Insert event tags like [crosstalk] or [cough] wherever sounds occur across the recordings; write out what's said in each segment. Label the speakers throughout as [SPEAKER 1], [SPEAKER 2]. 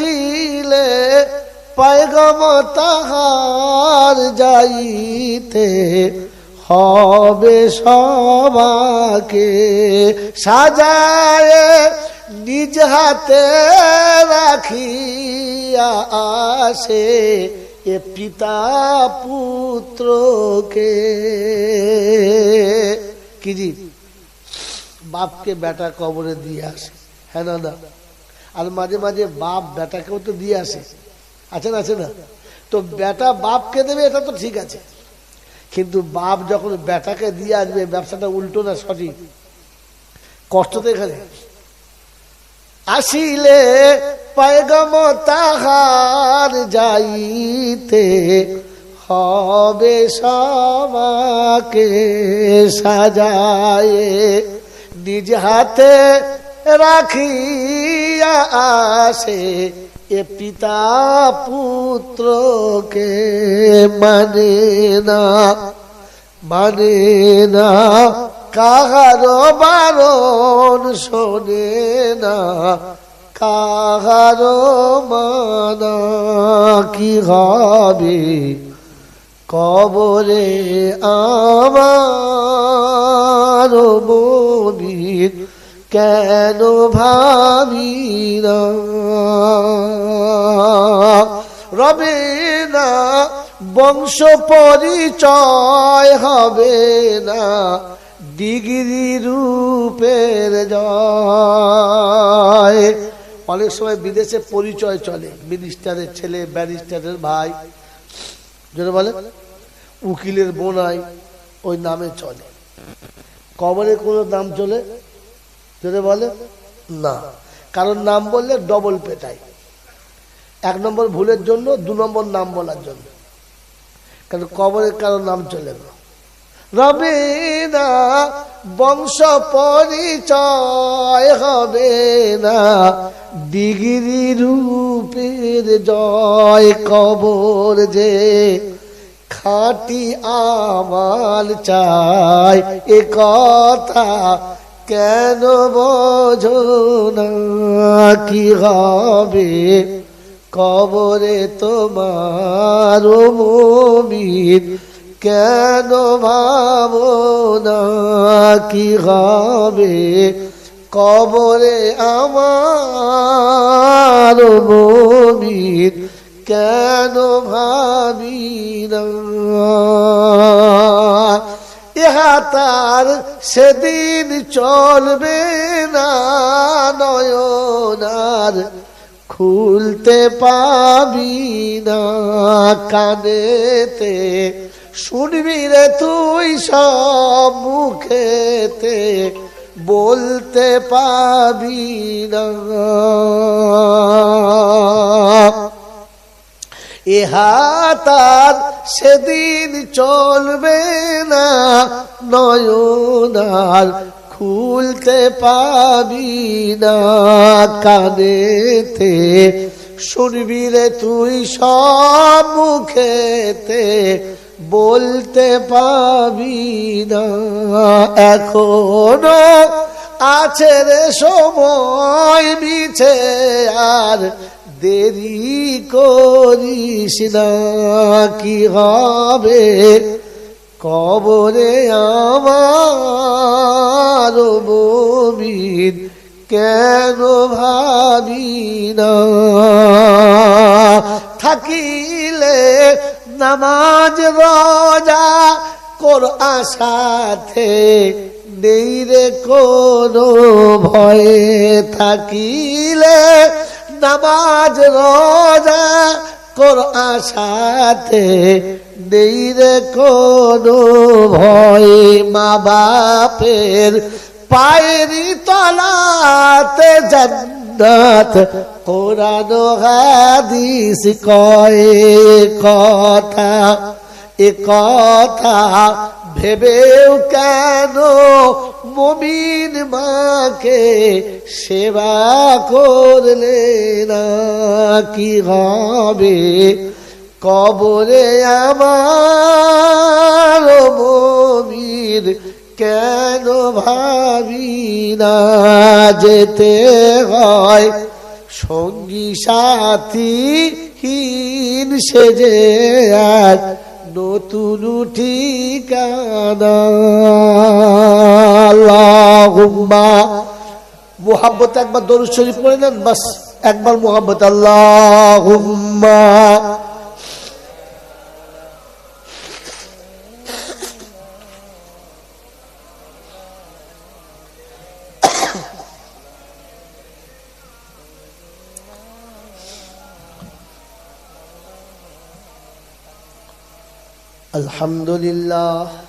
[SPEAKER 1] আসিলে পায়গম তাহার যাইতে হবে সবাকে। সাজায় নিজ হাতে রাখিয়া আসে এ পিতা পুত্রকে। কি বাপকে বেটা কবরে দিয়ে আসে। হ্যাঁ না। আর মাঝে মাঝে বাপ বেটাকেও তো দিয়ে আসে। আছে না আছে না? তো বেটা বাপকে দেবে, এটা তো ঠিক আছে। কিন্তু বাপ যখন বেটাকে দিয়ে আসবে, ব্যবসাটা উল্টো না সঠিক? কষ্ট তো এখানে। আসিলে পায়গম তাহার যাইতে হবে সবাকে সাজায়ে, নিজ হাতে রাখিয়া আসে এ পিতা পুত্রকে মানে না মানে না, কাহার বারণ শোনে না, কাহার মানা কি হবে? কবরে আমার মনির কেন ভাবি রবে না, বংশ পরিচয় হবে না, ডিগ্রি রূপের জয়। অনেক সময় বিদেশে পরিচয় চলে মিনিস্টারের ছেলে ব্যারিস্টারের ভাই। যেটা বলে, উকিলের বোনাই ওই নামে চলে। কবরে কোনো নাম চলে? যেটা বলে, না। কারণ নাম বললে ডবল পেটায়। এক নম্বর ভুলের জন্য, দু নম্বর নাম বলার জন্য। কারণ কবরের কারও নাম চলে না। বংশ পরিচয় হবে না। ডিগ্রি রূপের জয় কবর যে খাটি আমাল চায়। এ কথা কেন বোঝো না? কি হবে? কবরে তোমার মমিন কেন ভাবো না? কি হবে? কবরে আমার মমিন কেন ভাবি না? ইহা তার সেদিন চলবে না নয়নার। খুলতে পাবি না কানেতে। শুনবি রে তুই সব মুখেতে, বলতে পাবি না। ইহা তার সেদিন চলবে না নয়নার খুলতে পাবি না কানেতে। শুনবি রে তুই সব মুখেতে, বলতে পাবি না। এখনও আছে রে সময় মিছে আর দেরি করিস না, কি হবে? কবরে আমার বমিন কেন ভাবি না? থাকিলে নামাজ, রোজা কর আশাতে নেই রে, কোনো ভয়ে থাকিলে নামাজ রোজা কর আশাতে নেই রে কোনো ভয়। মা বাপের পায়েরি তলাতে জান্নাত, কোরআন হাদিস কয় কথা। এ কথা ভেবেও কেন মমিন মাকে সেবা করলে না কি হবে? কবরে আমার মমিন কেন ভাবি না যেতে হয়? সঙ্গী সাথী হীন সেজে আর নতুন ঠিকানা। মোহাম্মত একবার দরুদ শরীফ পড়ে নেন বাস একবার মোহাম্মত আল্লাহুম্মা الحمد لله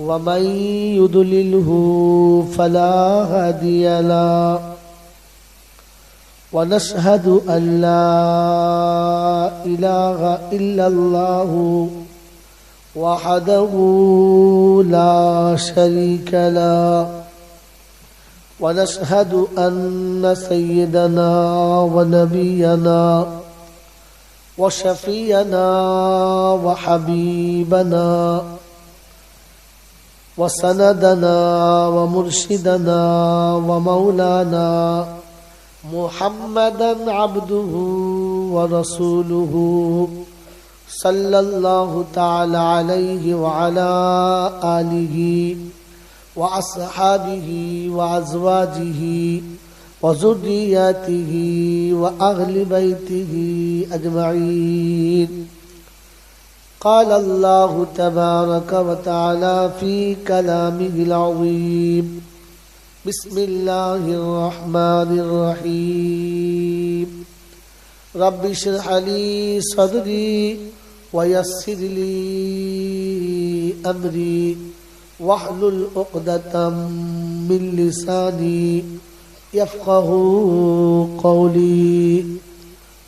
[SPEAKER 1] ومن يضلله فلا هادي له. ونشهد أن لا إله إلا الله وحده لا شريك له. ونشهد أن سيدنا ونبينا وشفينا وحبيبنا وسندنا ومرشدنا ومولانا محمدا عبده ورسوله صلى الله تعالى عليه وعلى آله وأصحابه وأزواجه وذرياته وأهل بيته أجمعين. قال الله تبارك وتعالى في كلامه العظيم. بسم الله الرحمن الرحيم. رب اشرح لي صدري ويسر لي أمري. واحلل عقدة من لساني يفقه قولي.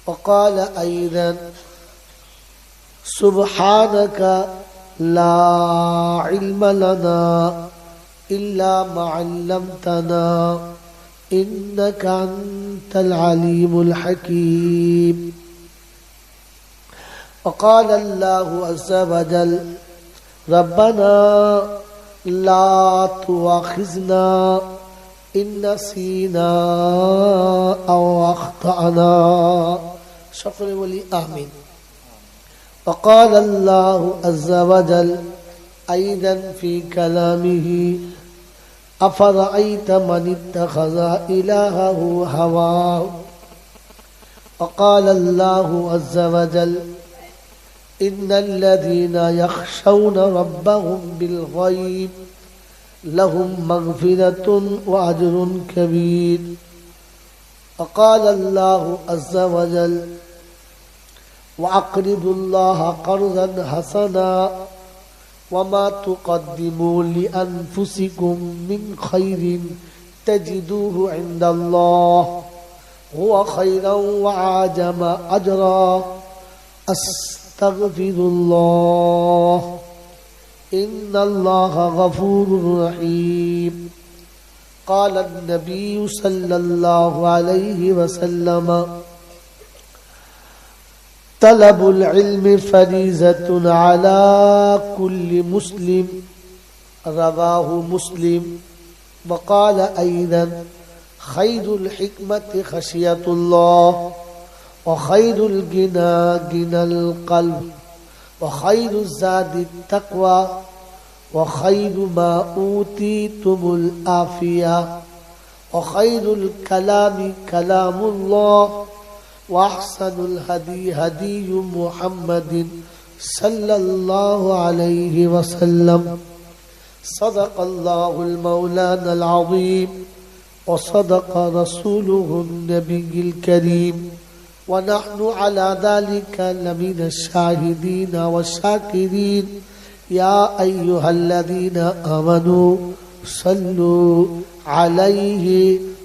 [SPEAKER 1] وقال أيضا سبحانك لا علم لنا إلا ما علمتنا إنك أنت العليم الحكيم. وقال الله عز وجل ربنا لا تؤاخذنا إن نسينا أو أخطأنا. شكر ولي آمين. وقال الله عز وجل أيضا في كلامه أفرأيت من اتخذ إلهه هواه؟ وقال الله عز وجل إن الذين يخشون ربهم بالغيب لهم مغفرة وأجر كبير. وقال الله عز وجل وأقرضوا الله قرضا حسنا وما تقدموا لأنفسكم من خير تجدوه عند الله هو خيرا وعاجم أجرا. أستغفر الله. إن الله غفور رحيم. قال النبي صلى الله عليه وسلم طلب العلم فريزة على كل مسلم. رواه مسلم. وقال أيضا خير الحكمة خشية الله وخير الجنى جنى القلب وخير الزاد التقوى وخير ما أوتيتم الآفية وخير الكلام كلام الله وأحسن الهدي هدي محمد صلى الله عليه وسلم. صدق الله المولانا العظيم وصدق رسوله النبي الكريم. ونحن على ذلك لمن الشاهدين والشاكرين. يا أيها الذين آمنوا صلوا عليه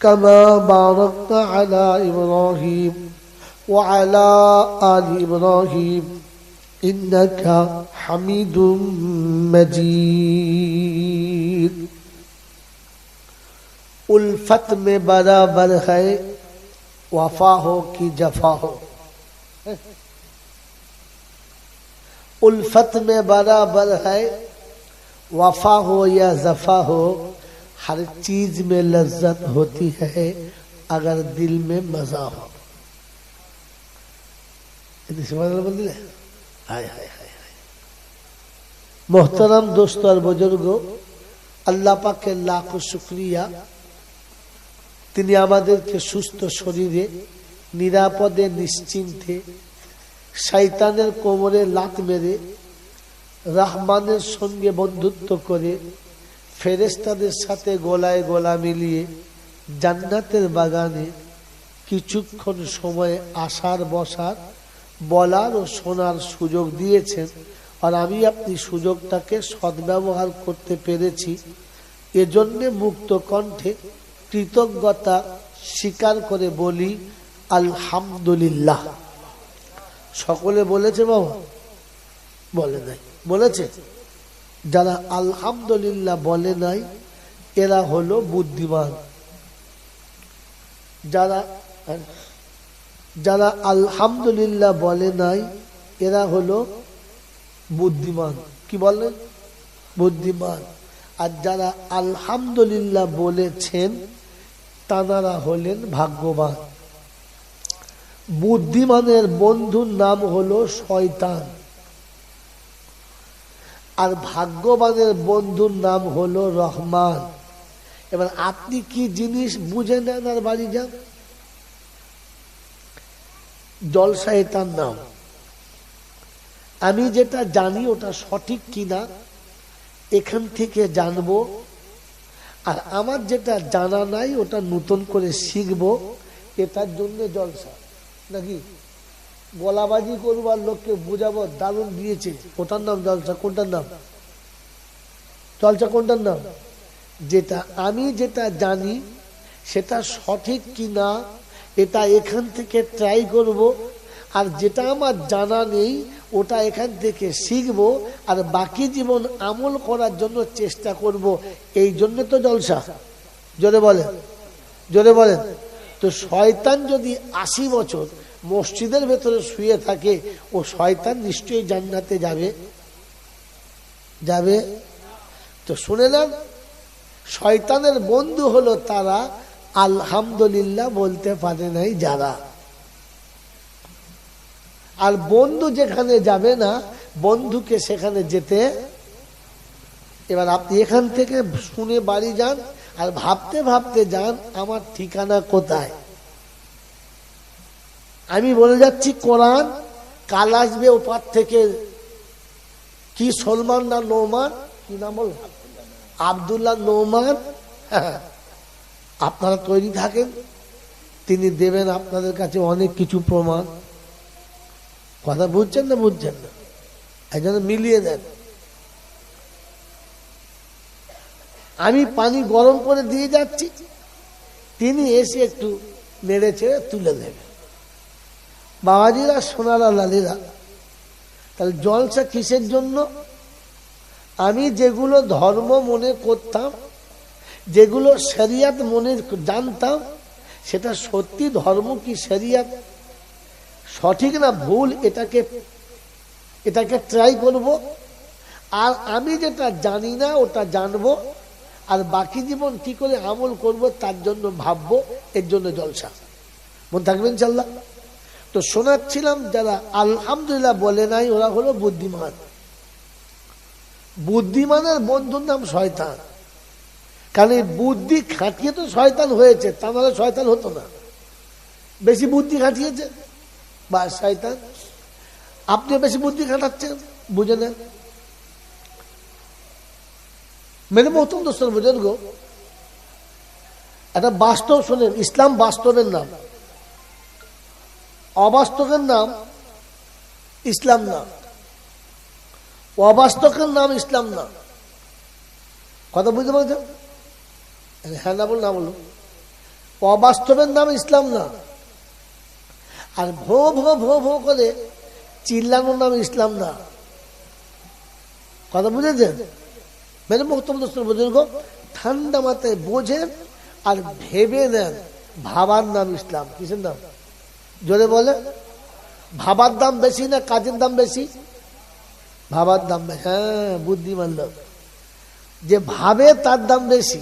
[SPEAKER 1] كما باركت على إبراهيم وعلى آل إبراهيم إنك حميد مجيد. الفت میں برابر ہے وفا ہو کی جفا ہو. الفت میں برابر ہے وفا ہو یا زفا ہو हर चीज में लज्जत होती है अगर दिल में मजा हो बदले हाय हाय हाय मोहतरम दोस्तों और बुजुर्गो আল্লাহ পাকে লাখ শুক্রিয়া তিনি আমাদেরকে সুস্থ শরীরে নিরাপদে নিশ্চিন্তে শৈতানের কোমরে লাত মেরে রাহমানের সঙ্গে বন্ধুত্ব করে ফেরেস্তাদের সাথে গোলায় গোলা মিলিয়ে জান্নাতের বাগানে কিছুক্ষণ সময় আসার বসার বলার ও শোনার সুযোগ দিয়েছেন। আর আমি আপনি সুযোগটাকে সদ্ব্যবহার করতে পেরেছি। এজন্যে মুক্ত কণ্ঠে কৃতজ্ঞতা স্বীকার করে বলি, আলহামদুলিল্লাহ। সকলে বলেছে বাবা? বলে নাই। বলেছে? যারা আলহামদুলিল্লাহ বলে নাই, এরা হলো বুদ্ধিমান। যারা যারা আলহামদুলিল্লাহ বলে নাই, এরা হলো বুদ্ধিমান। কি বলেন বুদ্ধিমান। আর যারা আলহামদুলিল্লাহ বলেছেন তানারা হলেন ভাগ্যবান। বুদ্ধিমানের বন্ধুর নাম হলো শয়তান। আর ভাগ্যবানের বন্ধুর নাম হলো রহমান। এবার আপনি কি জিনিস বুঝে নেন আর বাড়ি যান? জলসায় তার নাম। আমি যেটা জানি ওটা সঠিক কিনা, এখান থেকে জানব। আর আমার যেটা জানা নাই, ওটা নতুন করে শিখব, এটার জন্য জলসা। নাকি? গলাবাজি করব আর লোককে বুঝাবো, দারুণ দিয়েছে। ওটার নাম? জলসা কোনটার নাম? জলসা কোনটার নাম? যেটা আমি যেটা জানি, সেটা সঠিক কিনা, এটা এখান থেকে ট্রাই করব, আর যেটা আমার জানা নেই, ওটা এখান থেকে শিখব, আর বাকি জীবন আমল করার জন্য চেষ্টা করব। এই জন্য তো জলসা। জোরে বলেন। জোরে বলেন। তো শয়তান যদি আশি বছর মসজিদের ভেতরে শুয়ে থাকে ও শয়তান নিশ্চয়ই জান্নাতে যাবে। যাবে? তো শুনে নেন শয়তানের বন্ধু হলো তারা, আলহামদুলিল্লাহ বলতে পারে নাই যারা। আর বন্ধু যেখানে যাবে না, বন্ধুকে সেখানে যেতে, এবার আপনি এখান থেকে শুনে বাড়ি যান, আর ভাবতে ভাবতে যান, আমার ঠিকানা কোথায়? আমি বলে যাচ্ছি, কোরআন কাল আসবে ওপার থেকে। কি সলমান না নৌমান? কি নাম বল? আবদুল্লাহ নৌমান? [laughs] আপনারা তৈরি থাকেন। তিনি দেবেন আপনাদের কাছে অনেক কিছু প্রমাণ। কথা বুঝছেন না বুঝছেন না? একজন মিলিয়ে দেন। আমি পানি গরম করে দিয়ে যাচ্ছি। তিনি এসে একটু নেড়ে ছেড়ে তুলে দেবে বাবাজিরা, সোনারা, লালিরা। তাহলে জলসা কিসের জন্য? আমি যেগুলো ধর্ম মনে করতাম, যেগুলো শরিয়াত মনে জানতাম, সেটা সত্যি ধর্ম কি শরিয়াত? সঠিক না ভুল, এটাকে এটাকে ট্রাই করব। আর আমি যেটা জানি না, ওটা জানব। আর বাকি জীবন কি করে আমল করব, তার জন্য ভাববো, এর জন্য জলসা। মনে থাকবেন চাল্লা তো শোনাচ্ছিলাম যারা আলহামদুলিল্লাহ বলে নাই, ওরা হলো বুদ্ধিমান। বুদ্ধিমানের বন্ধুর নাম শয়তান। কারণ এই বুদ্ধি খাটিয়ে তো শয়তান হয়েছে তা নাহলে শয়তান হতো না। বেশি বুদ্ধি খাটিয়েছে? বা শয়তান। আপনিও বেশি বুদ্ধি খাটাচ্ছেন, বুঝে নেন। মেরে মহতম দোস্তর গো। একটা বাস্তব শোনেন, ইসলাম বাস্তবের নাম। অবাস্তবের নাম ইসলাম নাম অবাস্তবের নাম ইসলাম নাম কথা বুঝতে পারছেন? হ্যাঁ না বল না বলুন। অবাস্তবের নাম ইসলাম না। আর ভো ভো ভো ভো করে চিল্লানোর নাম ইসলাম না। কথা বুঝেছেন? মেরে বক্তব্য বুজুর্গ। ঠান্ডা মাথায় বোঝেন আর ভেবে নেন, ভাবার নাম ইসলাম। কিসের নাম? জোরে বলে, ভাবার দাম বেশি না কাজের দাম বেশি? ভাবার দাম হ্যাঁ বুদ্ধিমান লোক। যে ভাবে তার দাম বেশি,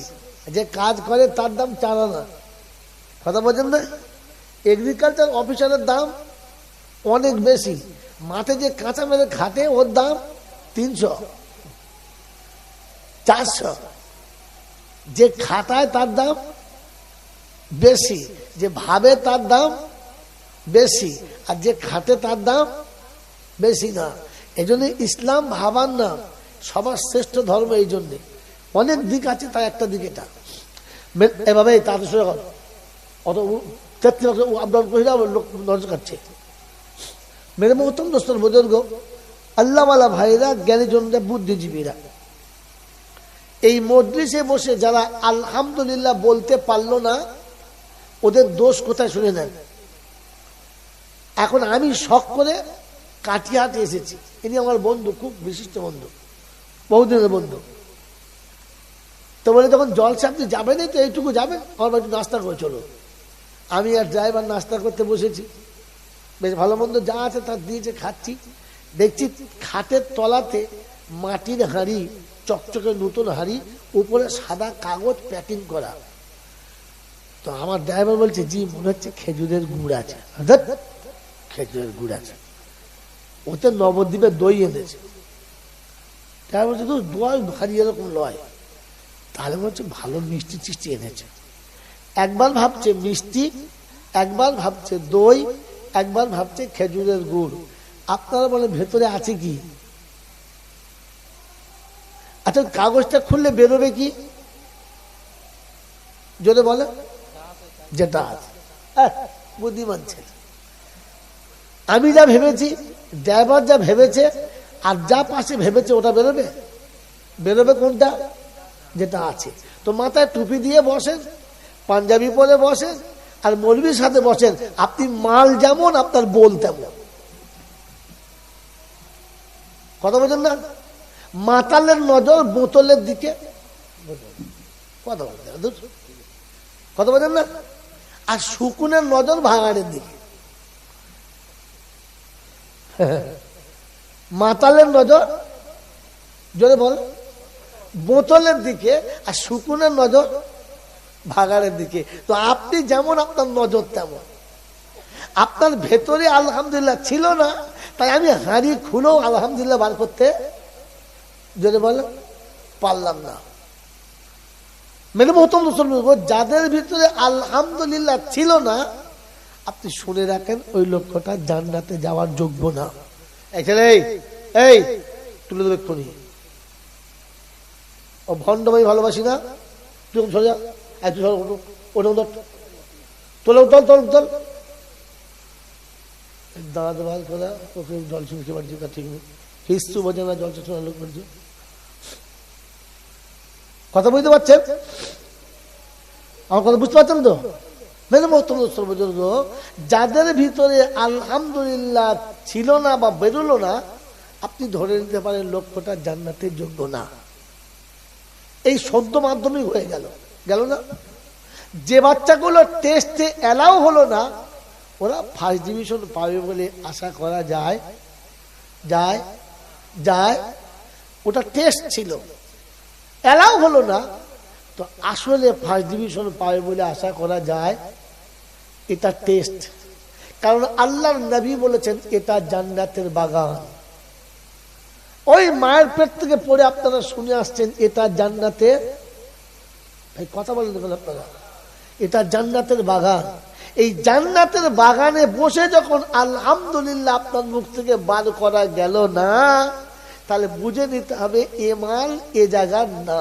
[SPEAKER 1] যে কাজ করে তার দাম চার না কথা বলছেন না? এগ্রিকালচার অফিসারের দাম অনেক বেশি। মাঠে যে কাঁচা মেরে খাটে ওর দাম তিনশো, চারশো। যে খাটায় তার দাম বেশি, যে ভাবে তার দাম বেশি। আর যে খাটে তার দাম বেশি না। এই ইসলাম ভাবার নাম, সবার শ্রেষ্ঠ ধর্ম এই জন্যে। অনেক দিক আছে তার একটা দিক এটা। এভাবে তাদের সঙ্গে অত তেত্রিশ আপনার কহিলা লোক নজর কাটছে। মেরে মহতম দোস্তর বুজুর্গ আল্লাহওয়ালা ভাইরা, জ্ঞানীজনরা, বুদ্ধিজীবীরা। এই মজলিসে বসে যারা আলহামদুলিল্লাহ বলতে পারল না, ওদের দোষ কোথায় শুনে নেন? এখন আমি শখ করে কাটিয়াতে এসেছি। ইনি আমার বন্ধু, খুব বিশিষ্ট বন্ধু, বহুদিনের বন্ধু। তো বলে যখন জলসা আপনি যাবেন তো এইটুকু যাবেন আমার একটু নাস্তা করে চলো। আমি আর ড্রাইভার নাস্তা করতে বসেছি। বেশ ভালো মন্দ যা আছে তার দিয়েছে, খাচ্ছি। দেখছি খাটের তলাতে মাটির হাঁড়ি, চকচকে নতুন হাঁড়ি, উপরে সাদা কাগজ প্যাকিং করা। তো আমার ড্রাইভার বলছে, জি, মনে হচ্ছে খেজুরের গুড় আছে। খেজুরের গুড় আছে। ওতে নবদ্বীপের দই এনেছে। ড্রাইভার বলছে তো দই ভারী এরকম লয়। তাহলে হচ্ছে ভালো মিষ্টি টিষ্টি এনেছে। একবার ভাবছে মিষ্টি একবার ভাবছে দই একবার ভাবছে খেজুরের গুড়। আপনারা বলে ভেতরে আছে কি? আচ্ছা কাগজটা খুললে বেরোবে কি? যদি বলে যেটা আছে। আহ, বুদ্ধিমান ছেলে। আমি যা ভেবেছি ড্রাইভার যা ভেবেছে আর যা পাশে ভেবেছে ওটা বেরোবে? বেরোবে কোনটা? যেটা আছে। তো মাথায় টুপি দিয়ে বসেন পাঞ্জাবি পরে বসেন আর মৌলবীর সাথে বসেন আপনি মাল যেমন আপনার বল তেমন। কথা বলছেন না? মাতালের নজর বোতলের দিকে। কথা বলছেন না, কথা বলছেন না? আর শুকুনের নজর ভাঙাড়ের দিকে। [laughs] মাতালের নজর, জোরে বল, বোতলের দিকে আর শুকুনের নজর ভাগাড়ের দিকে। তো আপনি যেমন আপনার নজর তেমন। আপনার ভেতরে আলহামদুলিল্লাহ ছিল না, তাই আমি হাঁড়ি খুলেও আলহামদুলিল্লাহ বার করতে যদি বলে, পারলাম না। মেনে মহতম যাদের ভিতরে আলহামদুলিল্লাহ ছিল না আপনি শুনে রাখেন, ওই লক্ষ্যটা জান্নাতে যাওয়ার যোগ্য না। এই তুলে দেবে ও ভণ্ডমাই ভালোবাসি না? তুই উতল দাঁড়াতে ভালো ওকে জল শুনতে পারছি তা ঠিক নেই। হিস্তু বোঝে না, জল শোনা লোক বলছে কথা বুঝতে পারছেন? আমার কথা বুঝতে পারছেন তো? মেনে মহত্তম বুজুর্গ যাদের ভিতরে আলহামদুলিল্লাহ ছিল না বা বেরোলো না, আপনি ধরে নিতে পারেন লক্ষ্যটা জান্নাতের যোগ্য না। এই সদ্য মাধ্যমিক হয়ে গেল। গেল না? যে বাচ্চাগুলো টেস্টে অ্যালাউ হলো না, ওরা ফার্স্ট ডিভিশন পাবে বলে আশা করা যায় যায় যায়। ওটা টেস্ট ছিল। অ্যালাউ হলো না, তো আসলে ফার্স্ট ডিভিশন পাবে বলে আশা করা যায়। এটা টেস্ট কারণ আল্লাহর নবী বলেছেন, এটা জান্নাতের বাগান। ওই মায়ের পেট থেকে পড়ে আপনারা শুনে আসছেন, এটা জান্নাতের ভাই, কথা বলেন আপনারা। এটা জান্নাতের বাগান। এই জান্নাতের বাগানে বসে যখন আলহামদুলিল্লাহ আপনার মুখ থেকে বার করা গেল না, তাহলে বুঝে নিতে হবে, এ মাল, এ জায়গার না।